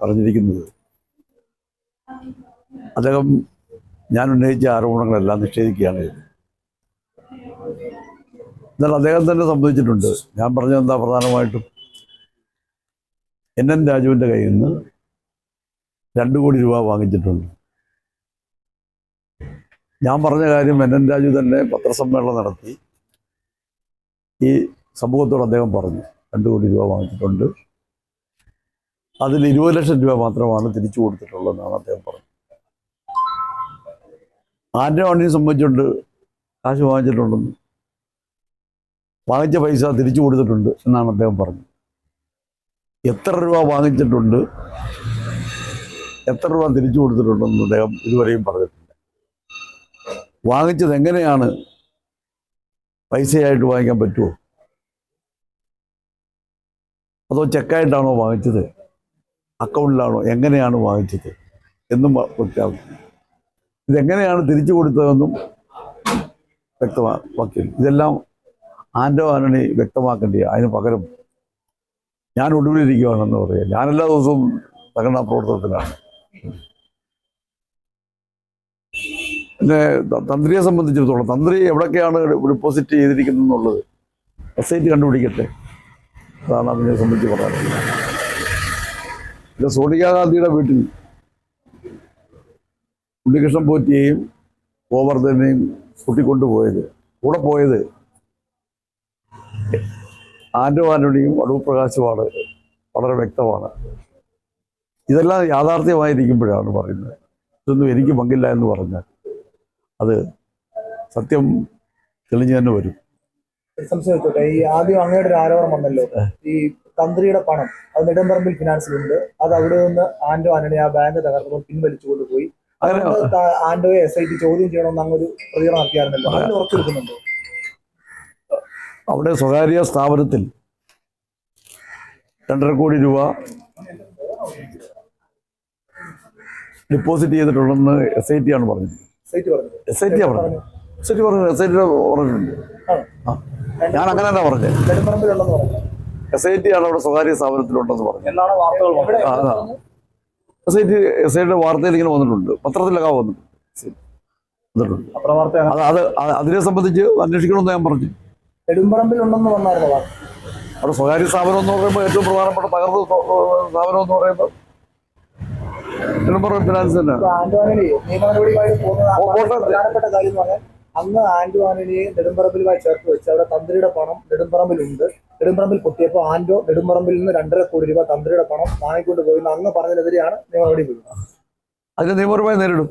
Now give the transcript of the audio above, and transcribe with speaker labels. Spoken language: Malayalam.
Speaker 1: പറഞ്ഞിരിക്കുന്നത്. അദ്ദേഹം ഞാൻ ഉന്നയിച്ച ആരോപണങ്ങളെല്ലാം നിഷേധിക്കുകയാണ് ചെയ്തത്. എന്നാൽ അദ്ദേഹം തന്നെ സംബന്ധിച്ചിട്ടുണ്ട്. ഞാൻ പറഞ്ഞതെന്താ പ്രധാനമായിട്ടും? എൻ എൻ രാജുവിന്റെ കയ്യിൽ നിന്ന് രണ്ട് കോടി രൂപ വാങ്ങിച്ചിട്ടുണ്ട്. ഞാൻ പറഞ്ഞ കാര്യം എൻ എൻ രാജു തന്നെ പത്രസമ്മേളനം നടത്തി. ഈ സംഭവത്തോട് അദ്ദേഹം പറഞ്ഞു രണ്ട് കോടി രൂപ വാങ്ങിച്ചിട്ടുണ്ട്. അതിൽ ഇരുപത് ലക്ഷം രൂപ മാത്രമാണ് തിരിച്ചു കൊടുത്തിട്ടുള്ളതെന്നാണ് അദ്ദേഹം പറഞ്ഞത്. ആന്റെ വണ്ടിയെ സംബന്ധിച്ചുകൊണ്ട് കാശ് വാങ്ങിച്ചിട്ടുണ്ടെന്ന്. വാങ്ങിച്ച പൈസ തിരിച്ചു കൊടുത്തിട്ടുണ്ട് എന്നാണ് അദ്ദേഹം പറഞ്ഞത്. എത്ര രൂപ വാങ്ങിച്ചിട്ടുണ്ട് എത്ര രൂപ തിരിച്ചു കൊടുത്തിട്ടുണ്ടെന്ന് അദ്ദേഹം ഇതുവരെയും പറഞ്ഞിട്ടില്ല. വാങ്ങിച്ചത് എങ്ങനെയാണ്? പൈസയായിട്ട് വാങ്ങിക്കാൻ പറ്റുമോ? അതോ ചെക്കായിട്ടാണോ വാങ്ങിച്ചത്? അക്കൗണ്ടിലാണോ? എങ്ങനെയാണ് വാങ്ങിച്ചത്? എന്നും വ്യക്തമാക്കി ഇതെങ്ങനെയാണ് തിരിച്ചു കൊടുത്തതെന്നും വ്യക്തമാക്കി ഇതെല്ലാം ആൻഡോ ആന്റണി വ്യക്തമാക്കേണ്ടി അതിന് പകരം ഞാൻ ഒടുവിലിരിക്കുകയാണെന്ന് പറയുക ഞാൻ എല്ലാ ദിവസവും സംഘടനാ പ്രവർത്തനത്തിലാണ്. പിന്നെ തന്ത്രിയെ സംബന്ധിച്ചിടത്തോളം തന്ത്രി എവിടൊക്കെയാണ് ഡിപ്പോസിറ്റ് ചെയ്തിരിക്കുന്നത് എന്നുള്ളത് എസ് ഐ ടി കണ്ടുപിടിക്കട്ടെ. അതാണ് അതിനെ സംബന്ധിച്ച് പറയാനുള്ളത്. പിന്നെ സോണിയാഗാന്ധിയുടെ വീട്ടിൽ ഉണ്ണികൃഷ്ണൻ പോറ്റിയെയും ഗോവർദ്ധനെയും കൂട്ടിക്കൊണ്ടുപോയത് കൂടെ പോയത് ആൻഡോ ആന്റണിയും അടൂർ പ്രകാശുമാണ്. വളരെ വ്യക്തമാണ്. ഇതെല്ലാം യാഥാർത്ഥ്യമായിരിക്കുമ്പോഴാണ് പറയുന്നത്. ഇതൊന്നും എനിക്ക് പങ്കില്ല എന്ന് പറഞ്ഞാൽ അത് സത്യം തെളിഞ്ഞു തന്നെ വരും.
Speaker 2: ഒരു ഈ ആദ്യം അങ്ങയുടെ ഒരു ആരോപണം വന്നല്ലോ. ഈ തന്ത്രിയുടെ പണം അത് നെടുമ്പറമ്പിൽ ഫിനാൻസിലുണ്ട് അത് അവിടെ നിന്ന് ആന്റോ ആന്റണി ആ ബാങ്ക് തകർന്നപ്പോൾ പിൻവലിച്ചു കൊണ്ടുപോയി
Speaker 1: അങ്ങനെ
Speaker 2: അതുകൊണ്ട് ആന്റോയെ എസ് ഐ ടി ചോദ്യം ചെയ്യണമെന്ന് അങ്ങൊരു പ്രതികരണം നടത്തിയായിരുന്നല്ലോ. അതിന് ഉറച്ചെടുക്കുന്നുണ്ടോ
Speaker 1: അവിടെ സ്വകാര്യ സ്ഥാപനത്തിൽ രണ്ടര കോടി രൂപ ഡിപ്പോസിറ്റ് ചെയ്തിട്ടുണ്ടെന്ന് എസ് ഐ ടി ആണ് പറഞ്ഞത്.
Speaker 2: എസ് ഐ ടി പറഞ്ഞത്.
Speaker 1: എസ് ഐ ടി പറഞ്ഞു എസ് ഐ ടി പറഞ്ഞിട്ടുണ്ട്. ഞാൻ അങ്ങനെ തന്നെ പറഞ്ഞത്.
Speaker 2: പറഞ്ഞു?
Speaker 1: എസ് ഐ ടി ആണ് അവിടെ സ്വകാര്യ സ്ഥാപനത്തിലുണ്ടെന്ന് പറഞ്ഞു. S I T S I ടിയുടെ വാർത്തയിൽ ഇങ്ങനെ വന്നിട്ടുണ്ട്. പത്രത്തിലൊക്കെ വന്നിട്ടുണ്ട്. അത് അത് അത് അതിനെ സംബന്ധിച്ച് അന്വേഷിക്കണമെന്ന് ഞാൻ പറഞ്ഞു.
Speaker 2: നെടുമ്പറമ്പിലുണ്ടെന്ന് വന്നായിരുന്നു
Speaker 1: അവിടെ സ്വകാര്യ സ്ഥാപനം എന്ന് പറയുമ്പോൾ ഏറ്റവും പ്രധാനപ്പെട്ട തകർന്ന സ്ഥാപനം എന്ന് പറയുമ്പോൾ നെടുമ്പറ ഫിനാൻസ് തന്നെയാണ്
Speaker 2: അന്ന് ആൻഡോ ആന്റണിയെ നെടുമ്പറമ്പിലുമായി ചേർത്ത് വെച്ച് അവിടെ തന്ത്രിയുടെ പണം നെടുമ്പറമ്പിലുണ്ട്. നെടുമ്പറമ്പിൽ പൊട്ടിയപ്പോൾ ആൻഡോ നെടുമ്പറമ്പിൽ നിന്ന് രണ്ടര കോടി രൂപ തന്ത്രിയുടെ പണം വാങ്ങിക്കൊണ്ട് പോയി. അന്ന് പറഞ്ഞതിനെതിരെയാണ് നിയമ നടപടി പോയി
Speaker 1: അതിനെ നിയമപരമായി നേരിടും.